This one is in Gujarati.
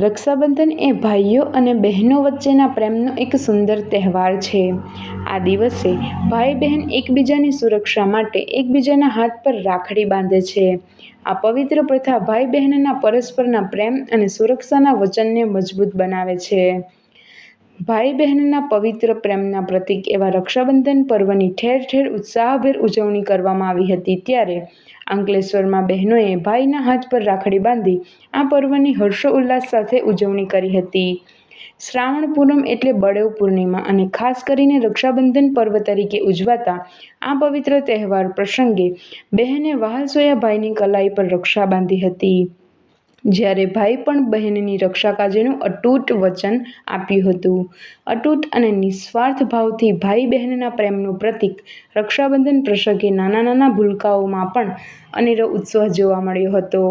રક્ષાબંધન એ ભાઈઓ અને બહેનો વચ્ચેના પ્રેમનો એક સુંદર તહેવાર છે. આ દિવસે ભાઈ બહેન એકબીજાની સુરક્ષા માટે એકબીજાના હાથ પર રાખડી બાંધે છે. આ પવિત્ર પ્રથા ભાઈ બહેનના પરસ્પરના પ્રેમ અને સુરક્ષાના વચનને મજબૂત બનાવે છે. ભાઈ બહેનના પવિત્ર પ્રેમના પ્રતીક એવા રક્ષાબંધન પર્વની ઠેર ઠેર ઉત્સાહભેર ઉજવણી કરવામાં આવી હતી ત્યારે અંકલેશ્વરમાં બહેનોએ ભાઈના હાથ પર રાખડી બાંધી આ પર્વની હર્ષોલ્લાસ સાથે ઉજવણી કરી હતી. શ્રાવણ પૂનમ એટલે બળેવ પૂર્ણિમા અને ખાસ કરીને રક્ષાબંધન પર્વ તરીકે ઉજવાતા આ પવિત્ર તહેવાર પ્રસંગે બહેને વહાલસોયા ભાઈની કલાઈ પર રક્ષા બાંધી હતી. જ્યારે ભાઈ પણ બહેનની રક્ષા કાજેનું અતૂટ વચન આપ્યું હતું. અતૂટ અને નિસ્વાર્થ ભાવથી ભાઈ બહેનના પ્રેમનું પ્રતીક રક્ષાબંધન પ્રસંગે નાના નાના ભૂલકાઓમાં પણ અનેરો ઉત્સાહ જોવા મળ્યો હતો.